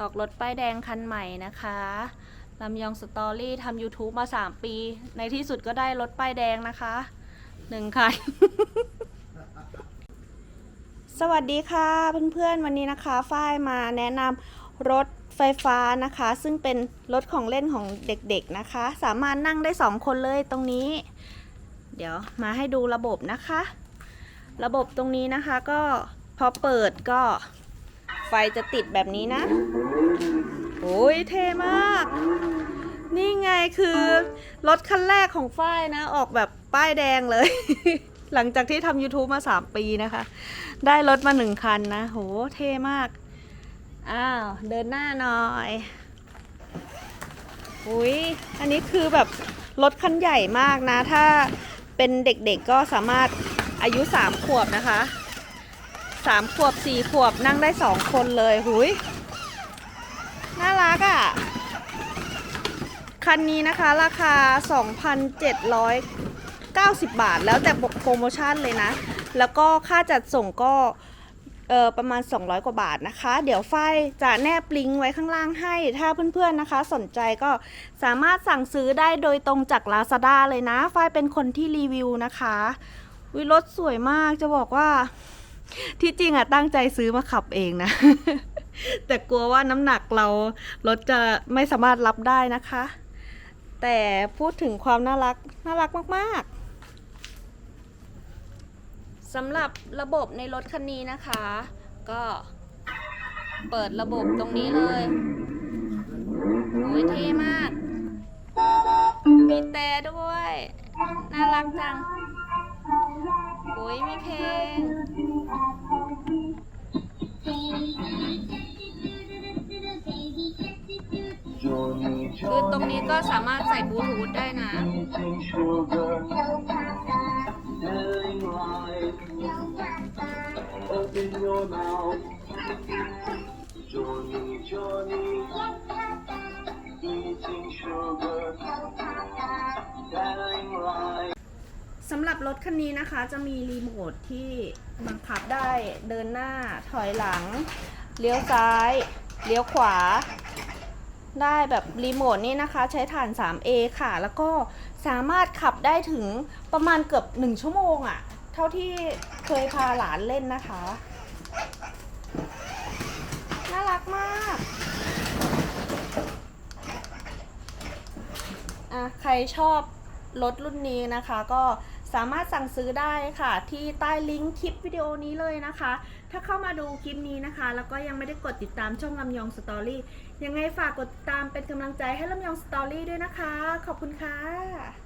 ออกรถป้ายแดงคันใหม่นะคะลำยองสตอรี่ทำ YouTube มา 3 ปี ในที่สุดก็ได้รถป้ายแดงนะคะหนึ่งคัน สวัสดีค่ะเพื่อนๆ วันนี้นะคะ ฝ้ายมาแนะนำรถไฟฟ้านะคะ ซึ่งเป็นรถของเล่นของเด็กๆนะคะ สามารถนั่งได้ 2 คนเลยตรงนี้ เดี๋ยวมาให้ดูระบบนะคะ ระบบตรงนี้นะคะก็พอเปิดก็ ไฟจะติดแบบนี้นะ โอ้ยเท่มาก นี่ไงคือรถคันแรกของฝ้ายนะ ออกแบบป้ายแดงเลย หลังจากที่ทำ YouTube มา 3 ปีนะคะ ได้รถมาหนึ่งคันนะ โห เท่มาก อ้าว เดินหน้าหน่อยอุ้ยอันนี้คือแบบรถคันใหญ่มากนะ ถ้าเป็นเด็กๆก็สามารถอายุ 3 ขวบนะคะ 3ขวบ4ขวบนั่งได้2คนเลยหุยน่ารักอะ่ะ คันนี้นะคะราคา 2,790 บาท แล้วแต่โปรโมชั่นเลยนะ แล้วก็ค่าจัดส่งก็เออประมาณ 200 กว่าบาทนะคะ เดี๋ยวฝ้ายจะแนบลิงก์ไว้ข้างล่างให้ ถ้าเพื่อนๆนะคะ สนใจก็สามารถสั่งซื้อได้โดยตรงจาก Lazada เลยนะฝ้ายเป็นคนที่รีวิวนะคะวิรถสวยมากจะบอกว่า ที่จริงอะตั้งใจซื้อมาขับเองนะ แต่กลัวว่าน้ำหนักเรารถจะไม่สามารถรับได้นะคะ แต่พูดถึงความน่ารักน่ารักมากๆสำหรับระบบในรถคันนี้นะคะ ก็เปิดระบบตรงนี้เลยโอ้ยเท่มาก มีแต่ด้วย น่ารักจัง โอ้ยมีเพลง คือตรงนี้ก็สามารถใส่บลูทูธได้นะ Open your mouth. สำหรับรถคันนี้นะคะจะมีรีโมทที่บังคับได้เดินหน้าถอยหลัง เลี้ยวซ้าย เลี้ยวขวา ได้แบบรีโมทนี่นะคะใช้ฐาน 3A ค่ะ แล้วก็สามารถขับได้ถึงประมาณเกือบ 1 ชั่วโมงอะ่ะ เท่าที่เคยพาหลานเล่นนะคะ น่ารักมากอะใครชอบรถรุ่นนี้นะคะก็ สามารถสั่งซื้อได้ค่ะ ที่ใต้ลิงก์คลิปวิดีโอนี้เลยนะคะ ถ้าเข้ามาดูคลิปนี้นะคะ แล้วก็ยังไม่ได้กดติดตามช่องลำยองสตอรี่ยังไงฝากกดติดตามเป็นกำลังใจให้ลำยองสตอรี่ด้วยนะคะ ขอบคุณค่ะ